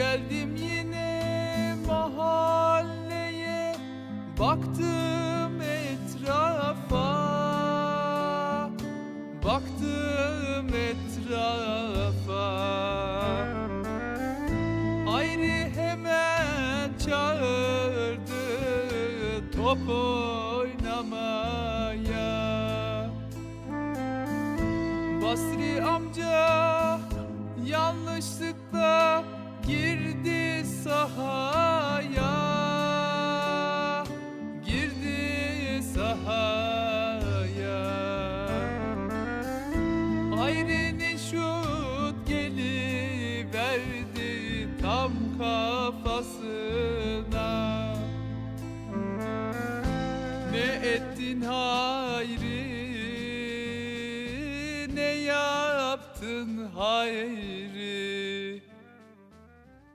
Geldim yine mahalleye Baktım etrafa. Baktım etrafa. Ayrı hemen çağırdı Top oynamaya. Basri amca yanlışlıkla sahaya Girdi sahaya. Ayrı'nın şut geliverdi tam kafasına. Ne ettin hayri Ne yaptın hayri